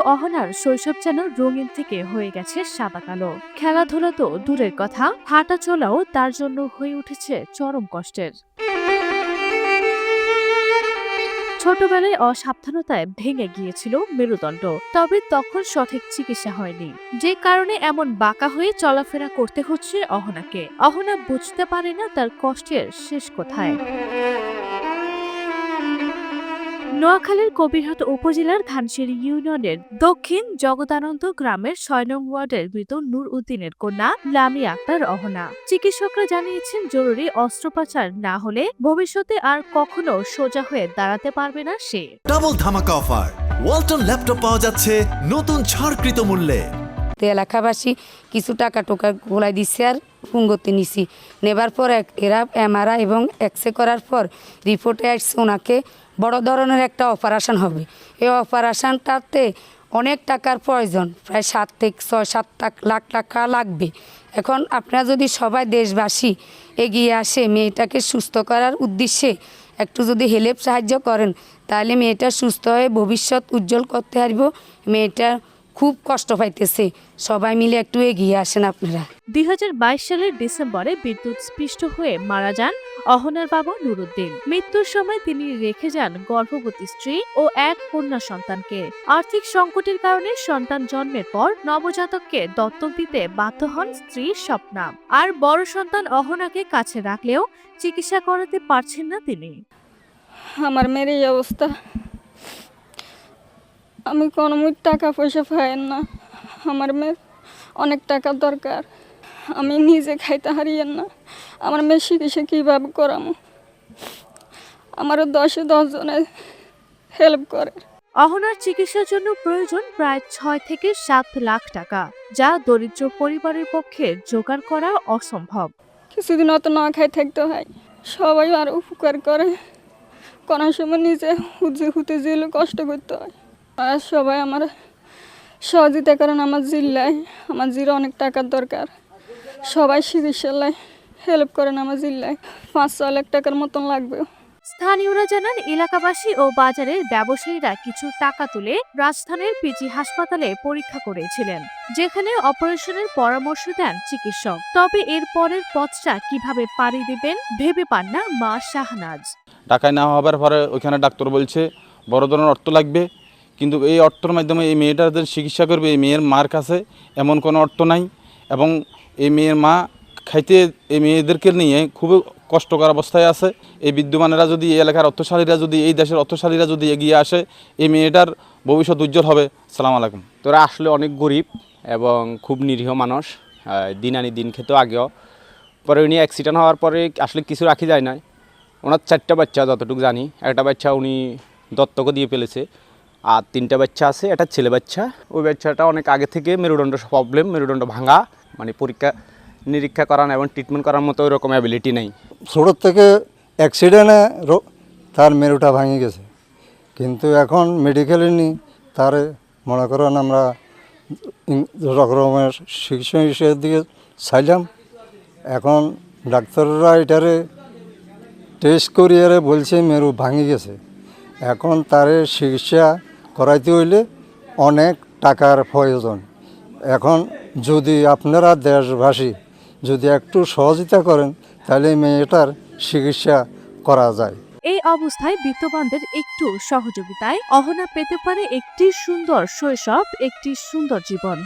অহনার শৈশব যেন রঙিন থেকে হয়ে গেছে সাদা কালো খেলাধুলা তো দূরের কথা, হাঁটা চলাও তার জন্য হয়ে উঠেছে চরম কষ্টের। ছোটবেলায় অসাবধানতায় ভেঙে গিয়েছিল মেরুদণ্ড, তবে তখন সঠিক চিকিৎসা হয়নি। যে কারণে এমন বাঁকা হয়ে চলাফেরা করতে হচ্ছে অহনাকে। অহনা বুঝতে পারে না তার কষ্টের শেষ কোথায়। নোয়াখালীর কবিরহাট উপজেলার ধানসিঁড়ি ইউনিয়নের দক্ষিণ জগদানন্দ গ্রামের ছয় নং ওয়ার্ডের মৃত নূর উদ্দিনের কন্যা লামি আক্তার অহনা। চিকিৎসকরা জানিয়েছেন জরুরি অস্ত্রোপচার না হলে ভবিষ্যতে আর কখনো সোজা হয়ে দাঁড়াতে পারবে না সে। ডাবল ধামাকা অফার। ওয়ালটন ল্যাপটপ পাওয়া যাচ্ছে নতুন ছাড়কৃত মূল্যে। তো এলাকাবাসী কিছু টাকা টোকা গোলাই দিচ্ছে আর পুঙ্গতে নিছি। নেবার পর এক- এরা এমআরআই এবং এক্সরে করার পর রিপোর্টে আসছে ওনাকে বড় ধরনের একটা অপারেশন হবে। এই অপারেশনটাতে অনেক টাকার প্রয়োজন, প্রায় সাত থেকে ছয়, সাত লাখ টাকা লাগবে। এখন আপনারা যদি সবাই দেশবাসী এগিয়ে আসে, মেয়েটাকে সুস্থ করার উদ্দেশ্যে একটু যদি হেল্প সাহায্য করেন, তাহলে মেয়েটা সুস্থ হয়ে ভবিষ্যৎ উজ্জ্বল করতে পারব। মেয়েটা খুব কষ্ট পাইতেছে। সবাই মিলে একটু এগিয়ে আসেন আপনারা। দু হাজার বাইশ সালের ডিসেম্বরে বিদ্যুৎ স্পৃষ্ট হয়ে মারা যান অহনার বাবা নুরুদ্দিন। মৃত্যুর সময় তিনি রেখে যান গর্ভবতী স্ত্রী ও এক কন্যা সন্তানকে। আর্থিক সংকটের কারণে সন্তান জন্মের পর নবজাতককে দত্তক দিতে বাধ্য হন স্ত্রী স্বপ্না। আর বড় সন্তান অহনাকে কাছে রাখলেও চিকিৎসা করাতে পারছেন না তিনি। আমার মেয়ের এই অবস্থা। আমি কোনো মুই টাকা পয়সা পাই না। আমার মেয়ের অনেক টাকা দরকার। আমি নিজে খাইতে হারিয়েন না। আমার মেয়ে চিকিৎসা কীভাবে করামো? আমারও দশে দশ জনে হেল্প করে। অহনার চিকিৎসার জন্য প্রয়োজন প্রায় ছয় থেকে সাত লাখ টাকা যা দরিদ্র পরিবারের পক্ষে জোগাড় করা অসম্ভব। কিছুদিন অত না খাই থাকতে হয়। সবাই আর উপকার করে। কোনো সময় নিজে হুজে হুতে যেলে কষ্ট করতে হয়। আর সবাই আমার সহযোগিতা করেন আমার জিল্লায়। আমার জিরো অনেক টাকার দরকার। সবাই চিকিৎসালয় হেল্প করেন আমার জিল্লায়। পাঁচ ছ লাখ টাকার মতন লাগবে। স্থানীয়রা জানান এলাকাবাসী ও বাজারের ব্যবসায়ীরা কিছু টাকা তুলে রাজধানীর পিজি হাসপাতালে পরীক্ষা করেছিলেন যেখানে অপারেশনের পরামর্শ দেন চিকিৎসক। তবে এর পরের পথটা কীভাবে পাড়ি দিবেন ভেবে পান না মা শাহনাজ। টাকায় না হবার পরে ওইখানে ডাক্তার বলছে বড় ধরনের অর্থ লাগবে কিন্তু এই অর্থর মাধ্যমে এই মেয়েটার চিকিৎসা করবে, এই মেয়ের মার কাছে এমন কোনো অর্থ নাই এবং এই মেয়ের মা খাইতে এই মেয়েদেরকে নিয়ে খুবই কষ্টকর অবস্থায় আছে। এই বিদ্যমানেরা যদি এই এলাকার অর্থশালীরা যদি, এই দেশের অর্থশালীরা যদি এগিয়ে আসে, এই মেয়েটার ভবিষ্যৎ উজ্জ্বল হবে। সালাম আলাইকুম। তোরা আসলে অনেক গরিব এবং খুব নিরীহ মানুষ। দিন আনি দিন খেতেও আগেও। পরে উনি অ্যাক্সিডেন্ট হওয়ার পরে আসলে কিছু রাখি যায় না ওনার চারটা বাচ্চা যতটুকু জানি, একটা বাচ্চা উনি দত্তকে দিয়ে ফেলেছে। আর তিনটা বাচ্চা আছে, একটা ছেলে বাচ্চা। ওই বাচ্চাটা অনেক আগে থেকে মেরুদণ্ড প্রবলেম মেরুদণ্ড ভাঙা মানে পরীক্ষা, নিরীক্ষা করানো এবং ট্রিটমেন্ট করার মতো ওইরকম অ্যাবিলিটি নেই। ছোটোর থেকে অ্যাক্সিডেন্টে তার মেরুটা ভাঙে গেছে। কিন্তু এখন মেডিকেলে নি তার, মনে করেন আমরা রকমের চিকিৎসা হিসেবে দিকে চাইলাম এখন ডাক্তাররা এটারে টেস্ট করিয়ারে বলছে, মেরু ভাঙে গেছে। এখন তারে চিকিৎসা করাইতে হইলে অনেক টাকার প্রয়োজন। এখন যদি আপনারা দেশবাসী যদি একটু সহযোগিতা করেন, তাহলে মেয়েটার চিকিৎসা করা যায়। এই অবস্থায় বিত্তবানদের একটু সহযোগিতায় অহনা পেতে পারে একটি সুন্দর শৈশব, একটি সুন্দর জীবন।